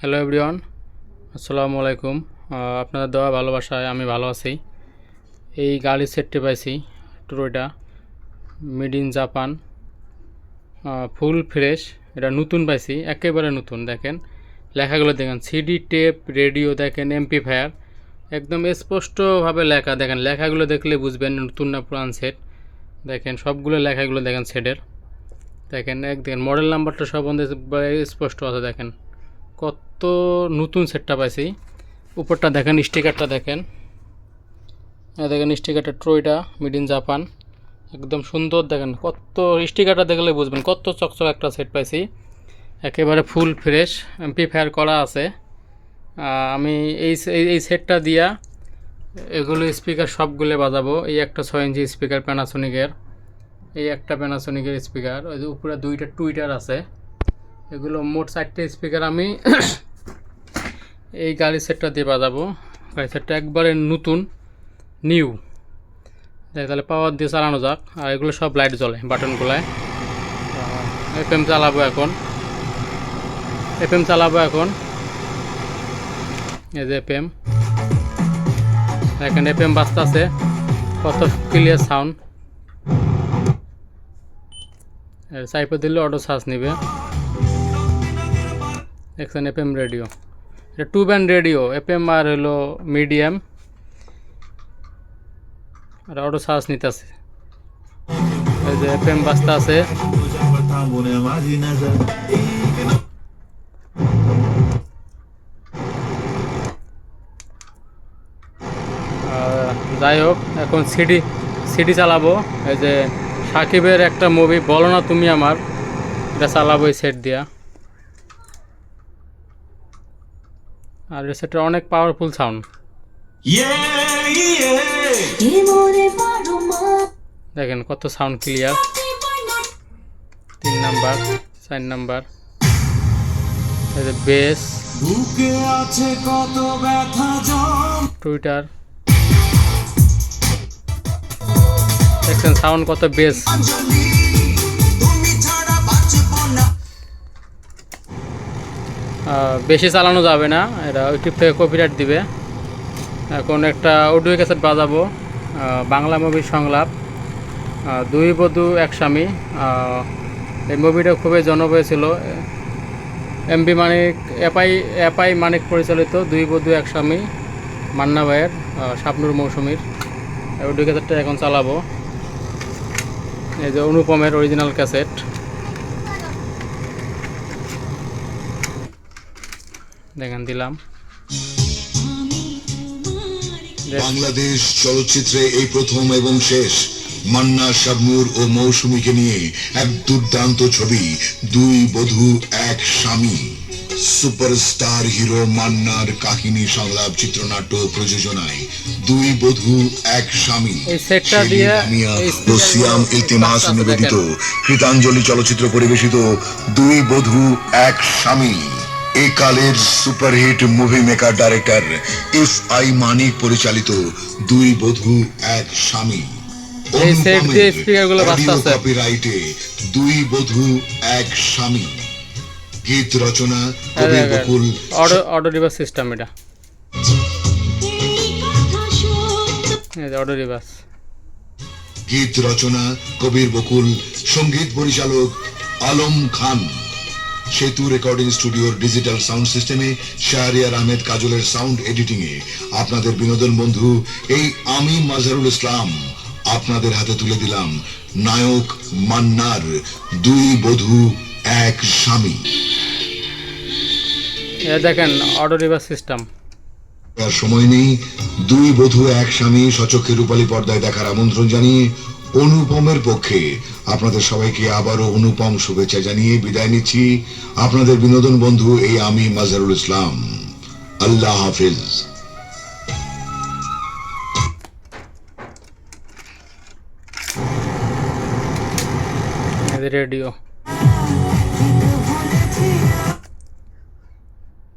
Hello everyone আসসালামু আলাইকুম আপনাদের দেওয়া ভালোবাসায় আমি ভালো আছি। এই গাড়ির সেটটি পাইছি টুরোটা made in Japan full fresh এটা নতুন পাইছি, একেবারে নতুন, দেখেন। লেখাগুলো দেখেন সিডি টেপ রেডিও দেখেন এমপিফায়ার একদম স্পষ্টভাবে লেখা, দেখেন। লেখাগুলো দেখলে বুঝবেন নতুন না পুরান সেট দেখেন, সবগুলো লেখাগুলো দেখেন সেটের দেখেন, এক, দেখেন মডেল নাম্বারটা সব স্পষ্ট আছে, দেখেন। কত নতুন সেটটা পাইছি। উপরটা দেখেন স্টিকারটা দেখেন। দেখেন স্টিকারটা ট্রয়টা মেড ইন জাপান একদম সুন্দর দেখেন, কত স্টিকারটা দেখলে বুঝবেন, কত চকচক একটা সেট পাইছি। একেবারে ফুল ফ্রেশ এমপিফায়ার করা আছে। আমি এই- এই সেটটা দিয়া এগুলো স্পিকার সবগুলো বাজাবো। এই একটা ছয় ইঞ্চি স্পিকার প্যানাসোনিকের এই একটা প্যানাসোনিকের স্পিকার ওই যে উপরে দুইটা টুইটার আছে। এগুলো মোট চারটে স্পিকার আমি এই গাড়ি সেটটা দিয়ে বাজাবো। গাড়ি সেটটা একবারে নতুন নিউ তাহলে পাওয়ার দিয়ে চালানো যাক। আর এগুলো সব লাইট জ্বলে বাটনগুলায় এফ এম চালাবো এখন। এফ এম চালাবো এখন। এই যে এফ এম এখন এফ এম বাজতে আছে কত ক্লিয়ার সাউন্ড সাইপে দিলে অটো চার্জ নিবে। দেখছেন এফ এম রেডিও এটা two band radio F M আর হলো মিডিয়াম আর অটো চার্জ নিতেছে এই যে এফ এম বাস্তা আছে। যাই হোক, এখন সিডি সিডি চালাবো। এই যে সাকিবের একটা মুভি বলো না তুমি আমার, এটা চালাবো এই সেট দিয়া। আর সেটা অনেক পাওয়ারফুল সাউন্ড দেখেন কত সাউন্ড ক্লিয়ার তিন নাম্বার, চার নাম্বার। বেস আছে কত ব্যথা টুইটার দেখছেন সাউন্ড কত বেস বেশি চালানো যাবে না। এটা ইউটিউব থেকে কপিরাইট দিবে। এখন একটা অডিও ক্যাসেট বাজাবো বাংলা মুভির সংলাপ। দুই বধূ, এক স্বামী। এই মুভিটা খুবই জনপ্রিয় ছিল। এমবি মানিক, এপাই এপাই মানিক পরিচালিত, দুই বধূ, এক স্বামী, মান্না ভাইয়ের স্বপ্নুর মৌসুমীর। অডিও ক্যাসেটটা এখন চালাবো। এই যে অনুপমের অরিজিনাল ক্যাসেট দেখেন দিলাম। বাংলাদেশ চলচ্চিত্রে এই প্রথম এবং শেষ মান্না শাবনুর ও মৌসুমীকে নিয়ে এক দুর্দান্ত ছবি দুই বধূ এক স্বামী। সুপারস্টার হিরো মান্নার কাহিনী সংলাপ চিত্রনাট্য প্রযোজনায় দুই বধূ এক স্বামী। এই সেটটা শেরিন দিয়ে আমিয়া এই ও সিয়াম ইলতিমাস নিবেদিত কৃতাঞ্জলি চলচ্চিত্র পরিবেশিত দুই বধূ এক স্বামী। এ কালের superhit movie maker director F I Manik পরিচালিত দুই বধূ এক স্বামী। কপিরাইটে দুই বধূ এক স্বামী। গীত রচনা কবি Bakul. Auto auto reverse system এটা। অটো রিভার্স গীত রচনা কবির বকুল। সংগীত পরিচালক আলম খান। সেতু রেকর্ডিং স্টুডিওর ডিজিটাল সাউন্ড সিস্টেমে শাহরিয়ার আহমেদ কাজলের সাউন্ড এডিটিং এ আপনাদের বিনোদন বন্ধু এই আমি মাজারুল ইসলাম। আপনাদের হাতে তুলে দিলাম নায়ক মান্নার দুই বধূ এক স্বামী। এ দেখেন অটো রিভার্স সিস্টেম সময় নেই দুই বধূ এক স্বামী সচক্ষে রূপালী পর্দায় দেখার আমন্ত্রণ জানিয়ে অনুপমের পক্ষে আপনাদের সবাইকে আবারও অনুপম শুভেচ্ছা জানিয়ে বিদায় নিচ্ছি। আপনাদের বিনোদন বন্ধু এই আমি মাজারুল ইসলাম। আল্লাহ হাফিজ। রেডিও।